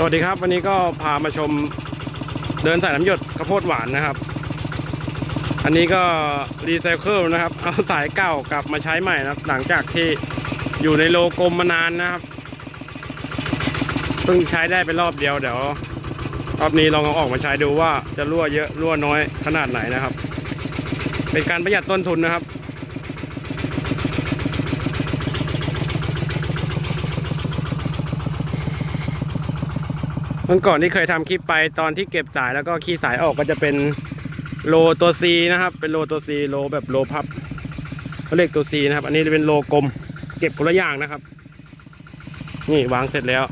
สวัสดีครับ วันนี้ก็พามาชมเดินสายน้ำหยดข้าวโพดหวานนะครับ อันนี้ก็รีไซเคิลนะครับ เอาสายเก่ากลับมาใช้ใหม่นะครับ หลังจากที่อยู่ในโลกลมมานานนะครับเพิ่งใช้ได้ไปรอบเดียวเดี๋ยวรอบนี้ลองเอาออกมาใช้ดูว่าจะรั่วเยอะรั่วน้อยขนาดไหนนะครับ เป็นการประหยัดต้นทุนนะครับ เมื่อก่อนที่เคยทำคลิปไปตอนที่เก็บสายแล้วก็ขี้สายออกก็จะเป็นโลตัว C นะครับ เป็นโลตัว C โลแบบโลพับเขาเรียกตัว C นะครับ อันนี้จะเป็นโลกลม เก็บคนละอย่างนะครับ นี่วางเสร็จแล้ว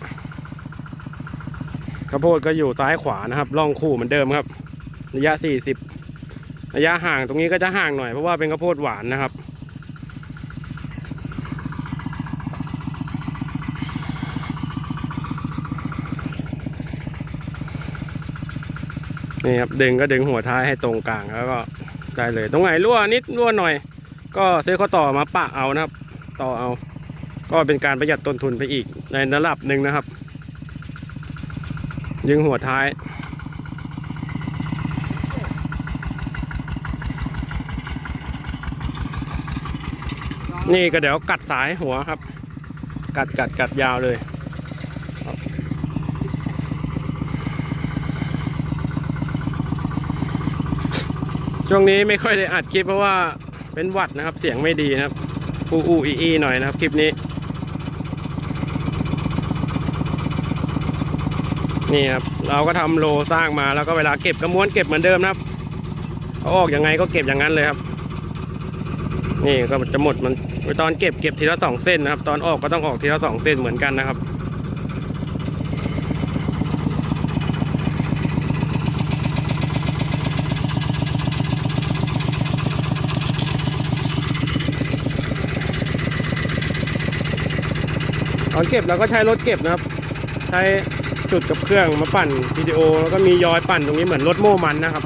ข้าวโพดก็อยู่ซ้ายขวานะครับร่องคู่เหมือนเดิมครับ ระยะ 40 ระยะห่างตรงนี้ก็จะห่างหน่อยเพราะว่าเป็นข้าวโพดหวานนะครับ นี่ครับดึงก็ดึงหัวท้ายให้ตรงกลางแล้วก็ได้เลย ตรงไหนรั่วนิดรั่วหน่อย ก็ซื้อข้อต่อมาปะเอานะครับ ต่อเอา ก็เป็นการประหยัดต้นทุนไปอีกในระดับหนึ่งนะครับยึงหัวท้ายนี่ก็เดี๋ยวกัดสายหัวครับ กัดกัดกัดยาวเลย ช่วงนี้ไม่ค่อยได้อัดคลิปเพราะว่าเป็นวัดนะครับ เสียงไม่ดีนะครับอูอูอีอีหน่อยนะครับคลิปนี้ นี่ครับเราก็ทำโลสร้างมาแล้วก็เวลาเก็บก็ม้วนเก็บเหมือนเดิมนะครับเขาออกยังไงก็เก็บอย่างนั้นเลยครับ นี่ก็จะหมดมันตอนเก็บเก็บทีละสองเส้นนะครับ ตอนออกก็ต้องออกทีละสองเส้นเหมือนกันนะครับ ตอนเก็บเราก็ใช้รถเก็บนะครับ ใช้จุดกับเครื่องมาปั่นวิดีโอ แล้วก็มียอยปั่นตรงนี้เหมือนรถโม่มันนะครับ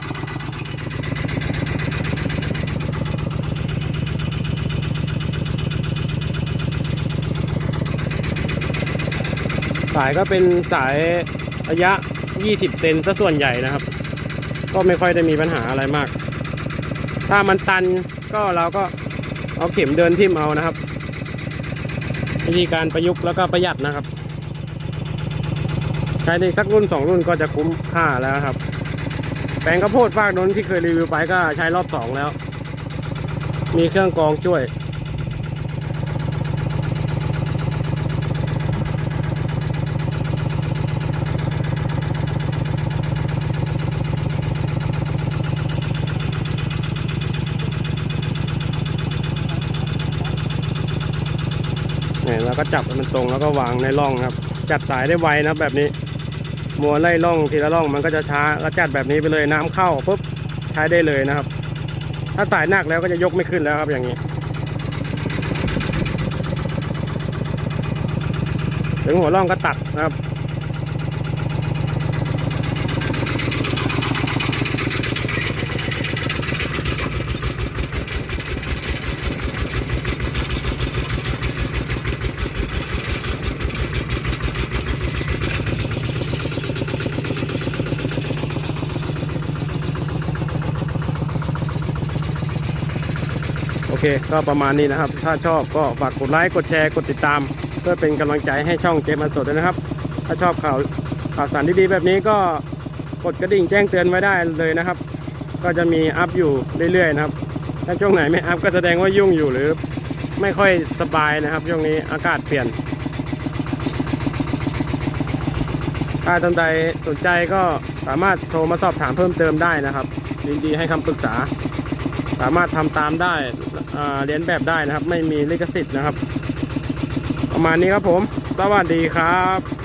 สายก็เป็นสายระยะ 20 เซนซะส่วนใหญ่นะครับ ก็ไม่ค่อยได้มีปัญหาอะไรมาก ถ้ามันตันก็เราก็เอาเข็มเดินทิ่มเอานะครับ วิธีการประยุกต์แล้วก็ประหยัดนะครับ ใช้ในสักรุ่นสองรุ่นก็จะคุ้มค่าแล้วครับ แปลงข้าวโพดฟากนนที่เคยรีวิวไปก็ใช้รอบสองแล้ว มีเครื่องกรองช่วย แล้วก็จับให้มันตรงแล้วก็วางในร่องครับ จัดสายได้ไวนะแบบนี้มัวไล่ร่องทีละร่องมันก็จะช้าแล้วจัดแบบนี้ไปเลยน้ำเข้าปุ๊บใช้ได้เลยนะครับ ถ้าสายหนักแล้วก็จะยกไม่ขึ้นแล้วครับอย่างนี้ ถึงหัวร่องก็ตัดนะครับ เค ก็ประมาณนี้นะครับ ถ้าชอบก็ฝากกดไลค์ กดแชร์ กดติดตาม เพื่อเป็นกำลังใจให้ช่องเจมันสดด้วยนะครับ ถ้าชอบข่าวข่าวสารดีๆแบบนี้ก็กดกระดิ่งแจ้งเตือนไว้ได้เลยนะครับ ก็จะมีอัพอยู่เรื่อยๆนะครับ ถ้าช่วงไหนไม่อัพก็แสดงว่ายุ่งอยู่หรือ ไม่ค่อยสบายนะครับ ช่วงนี้อากาศเปลี่ยน ถ้าท่านใดสนใจก็สามารถโทรมาสอบถามเพิ่มเติมได้นะครับยินดีให้คำปรึกษา สามารถทำตามได้เรียนแบบได้นะครับ ไม่มีลิขสิทธิ์นะครับ ประมาณนี้ครับผม สวัสดีครับ